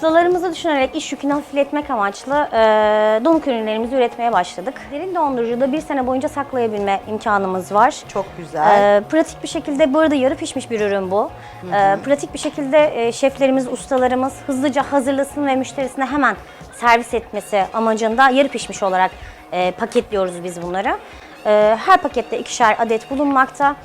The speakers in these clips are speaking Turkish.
Ustalarımızı düşünerek iş yükünü hafifletmek amaçlı e, donuk ürünlerimizi üretmeye başladık. Derin dondurucuda bir sene boyunca saklayabilme imkanımız var. Çok güzel. E, pratik bir şekilde bu arada yarı pişmiş bir ürün bu. E, pratik bir şekilde e, şeflerimiz, ustalarımız hızlıca hazırlasın ve müşterisine hemen servis etmesi amacında yarı pişmiş olarak e, paketliyoruz biz bunları. E, her pakette ikişer adet bulunmakta.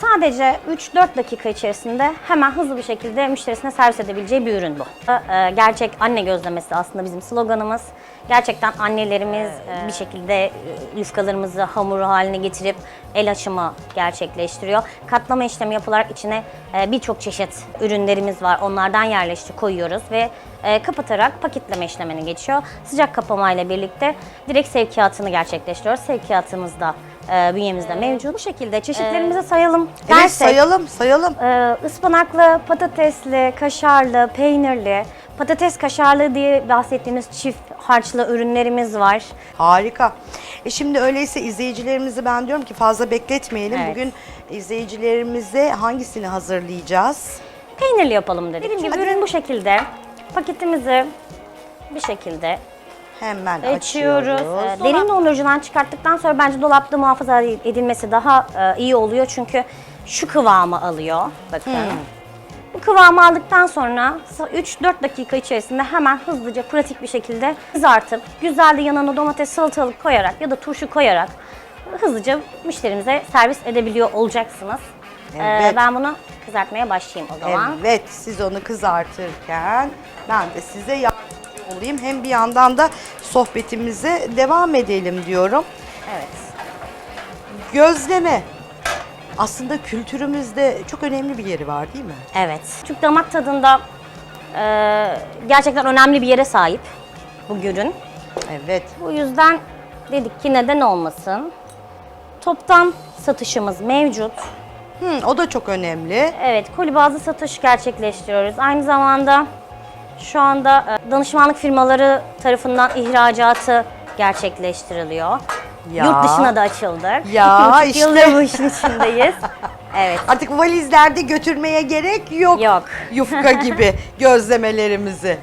Sadece 3-4 dakika içerisinde hemen hızlı bir şekilde müşterisine servis edebileceği bir ürün bu. Ee, Gerçek anne gözlemesi aslında bizim sloganımız. Gerçekten annelerimiz e, bir şekilde e, yufkalarımızı hamuru haline getirip el açımı gerçekleştiriyor. Katlama işlemi yapılarak içine e, birçok çeşit ürünlerimiz var. Onlardan yerleştir koyuyoruz ve e, kapatarak paketleme işlemine geçiyor. Sıcak kapamayla birlikte direkt sevkiyatını gerçekleştiriyoruz. Sevkiyatımız da e, bünyemizde mevcut. Bu şekilde çeşitlerimizi sayalım. evet dersek, sayalım sayalım. e, ıspanaklı, patatesli, kaşarlı, peynirli, patates kaşarlı diye bahsettiğimiz çift harçlı ürünlerimiz var. Harika. E şimdi öyleyse izleyicilerimizi ben diyorum ki fazla bekletmeyelim. Evet. Bugün izleyicilerimize hangisini hazırlayacağız? Peynirli yapalım dedik. Dediğim gibi Hadi. ürün bu şekilde. Paketimizi bir şekilde Hemen açıyoruz. açıyoruz. Ee, Derin dondurucudan çıkarttıktan sonra bence dolapta muhafaza edilmesi daha e, iyi oluyor. Çünkü şu kıvamı alıyor. Bakın. Bu kıvamı aldıktan sonra 3-4 dakika içerisinde hemen hızlıca pratik bir şekilde kızartıp güzel de yanına domates salatalık koyarak ya da turşu koyarak hızlıca müşterimize servis edebiliyor olacaksınız. Ee, Evet. ben bunu kızartmaya başlayayım o zaman. Evet siz onu kızartırken ben de size yardımcı olayım. Hem bir yandan da sohbetimize devam edelim diyorum. Evet. Gözleme aslında kültürümüzde çok önemli bir yeri var değil mi? Evet. Türk damak tadında e, gerçekten önemli bir yere sahip bu ürün. Evet. Bu yüzden dedik ki neden olmasın. Toptan satışımız mevcut. Hı, o da çok önemli. Evet, koli bazlı satış gerçekleştiriyoruz. Aynı zamanda şu anda e, danışmanlık firmaları tarafından ihracatı gerçekleştiriliyor. Ya. Yurt dışına da açıldık. Ya, İki işte. yıldır bu işin içindeyiz. Evet. Artık valizlerde götürmeye gerek yok. Yok. Yufka gibi gözlemelerimizi.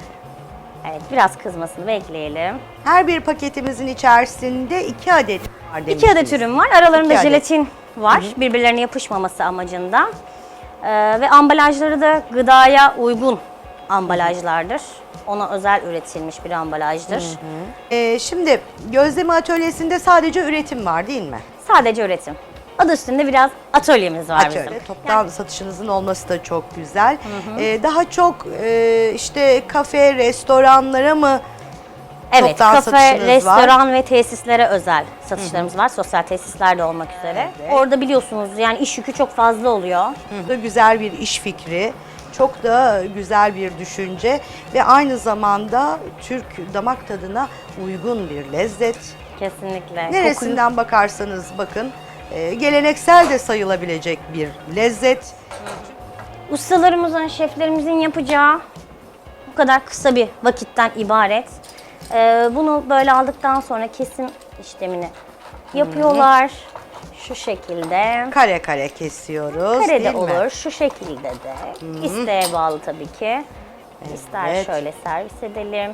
Evet, biraz kızmasını bekleyelim. Her bir paketimizin içerisinde iki adet var İki demiştiniz. adet ürün var. Aralarında İki adet. jelatin var. Birbirlerine yapışmaması amacında. Ee, ve ambalajları da gıdaya uygun ambalajlardır. Ona özel üretilmiş bir ambalajdır. Ee, şimdi gözleme atölyesinde sadece üretim var değil mi? Sadece üretim. Adı üstünde biraz atölyemiz var Atölye. bizim. Toptan satışınızın olması da çok güzel. Ee, daha çok e, işte kafe, restoranlara mı Evet, toptan kafe, restoran ve tesislere özel satışlarımız var. Sosyal tesislerde olmak üzere. Evet. Orada biliyorsunuz yani iş yükü çok fazla oluyor. Bu da güzel bir iş fikri. Çok da güzel bir düşünce ve aynı zamanda Türk damak tadına uygun bir lezzet. Kesinlikle. Neresinden bakarsanız bakın e, geleneksel de sayılabilecek bir lezzet. Ustalarımızın, şeflerimizin yapacağı bu kadar kısa bir vakitten ibaret. Ee, bunu böyle aldıktan sonra kesim işlemini yapıyorlar. Şu şekilde. Kare kare kesiyoruz Kare de değil mi? olur, şu şekilde de. İsteğe bağlı tabii ki. İster Evet. şöyle servis edelim.